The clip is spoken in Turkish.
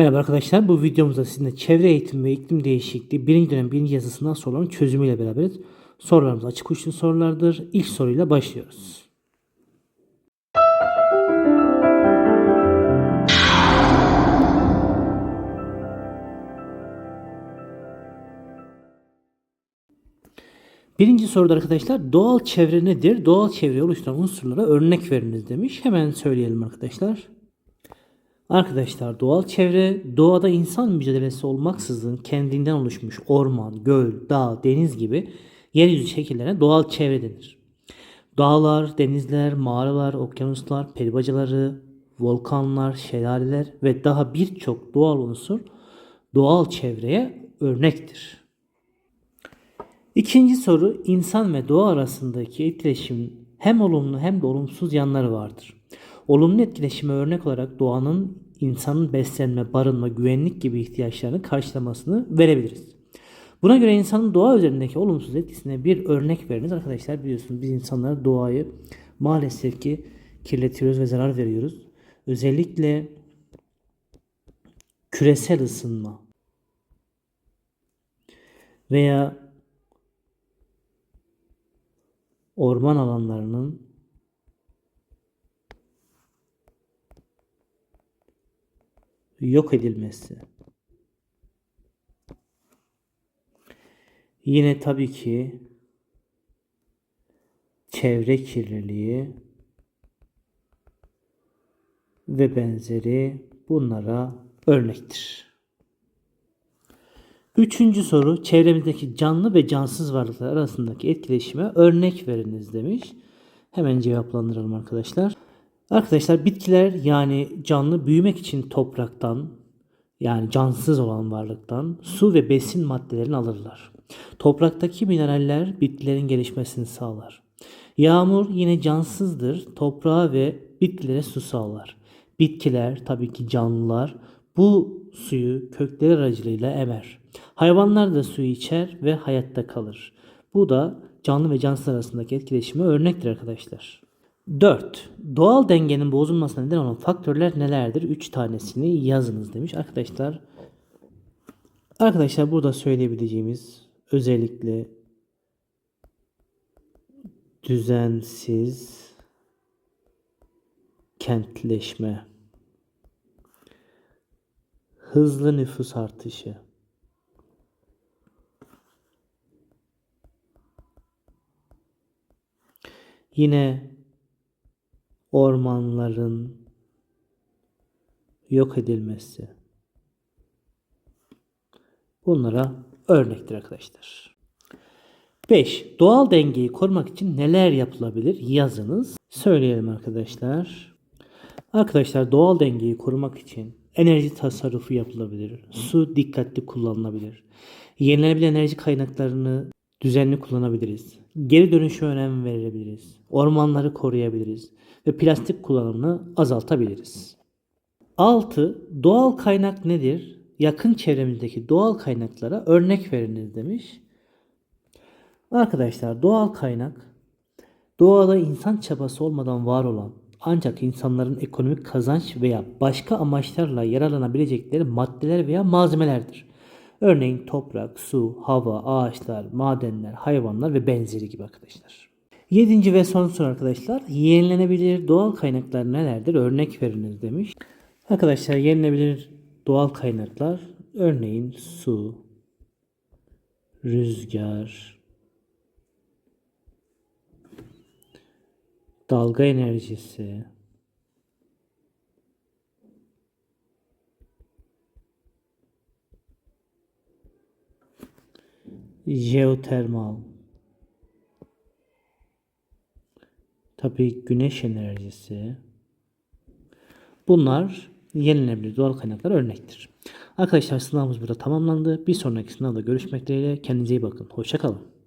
Merhaba arkadaşlar. Bu videomuzda sizinle çevre eğitimi ve iklim değişikliği birinci dönem birinci yazısından soruların çözümüyle beraberiz. Sorularımız açık uçlu sorulardır. İlk soruyla başlıyoruz. Birinci soruda arkadaşlar doğal çevre nedir? Doğal çevreyi oluşturan unsurlara örnek veriniz demiş. Hemen söyleyelim arkadaşlar. Arkadaşlar doğal çevre doğada insan mücadelesi olmaksızın kendinden oluşmuş orman, göl, dağ, deniz gibi yeryüzü şekillerine doğal çevre denir. Dağlar, denizler, mağaralar, okyanuslar, peribacaları, volkanlar, şelaleler ve daha birçok doğal unsur doğal çevreye örnektir. İkinci soru insan ve doğa arasındaki etkileşimin hem olumlu hem de olumsuz yanları vardır. Olumlu etkileşime örnek olarak doğanın insanın beslenme, barınma, güvenlik gibi ihtiyaçlarını karşılamasını verebiliriz. Buna göre insanın doğa üzerindeki olumsuz etkisine bir örnek veriniz. Arkadaşlar biliyorsunuz biz insanlar doğayı maalesef ki kirletiyoruz ve zarar veriyoruz. Özellikle küresel ısınma veya orman alanlarının yok edilmesi. Yine tabii ki çevre kirliliği ve benzeri bunlara örnektir. Üçüncü soru çevremizdeki canlı ve cansız varlıklar arasındaki etkileşime örnek veriniz demiş. Hemen cevaplandıralım arkadaşlar. Arkadaşlar bitkiler yani canlı büyümek için topraktan yani cansız olan varlıktan su ve besin maddelerini alırlar. Topraktaki mineraller bitkilerin gelişmesini sağlar. Yağmur yine cansızdır. Toprağa ve bitkilere su sağlar. Bitkiler tabii ki canlılar bu suyu kökleri aracılığıyla emer. Hayvanlar da suyu içer ve hayatta kalır. Bu da canlı ve cansız arasındaki etkileşime örnektir arkadaşlar. 4. Doğal dengenin bozulmasına neden olan faktörler nelerdir? 3 tanesini yazınız demiş. Arkadaşlar Arkadaşlar burada söyleyebileceğimiz özellikle düzensiz kentleşme, hızlı nüfus artışı, yine ormanların yok edilmesi. Bunlara örnektir arkadaşlar. 5. Doğal dengeyi korumak için neler yapılabilir? Yazınız. Söyleyelim arkadaşlar. Arkadaşlar doğal dengeyi korumak için enerji tasarrufu yapılabilir. Su dikkatli kullanılabilir. Yenilenebilir enerji kaynaklarını düzenli kullanabiliriz. Geri dönüşe önem verebiliriz. Ormanları koruyabiliriz ve plastik kullanımını azaltabiliriz. 6. Doğal kaynak nedir? Yakın çevremizdeki doğal kaynaklara örnek veriniz demiş. Arkadaşlar doğal kaynak doğada insan çabası olmadan var olan ancak insanların ekonomik kazanç veya başka amaçlarla yararlanabilecekleri maddeler veya malzemelerdir. Örneğin toprak, su, hava, ağaçlar, madenler, hayvanlar ve benzeri gibi arkadaşlar. Yedinci ve son soru arkadaşlar. Yenilenebilir doğal kaynaklar nelerdir? Örnek veriniz demiş. Arkadaşlar yenilenebilir doğal kaynaklar örneğin su, rüzgar, dalga enerjisi, jeotermal, tabii güneş enerjisi. Bunlar yenilenebilir doğal kaynaklar örnektir. Arkadaşlar sınavımız burada tamamlandı. Bir sonraki sınavda görüşmek dileğiyle. Kendinize iyi bakın. Hoşçakalın.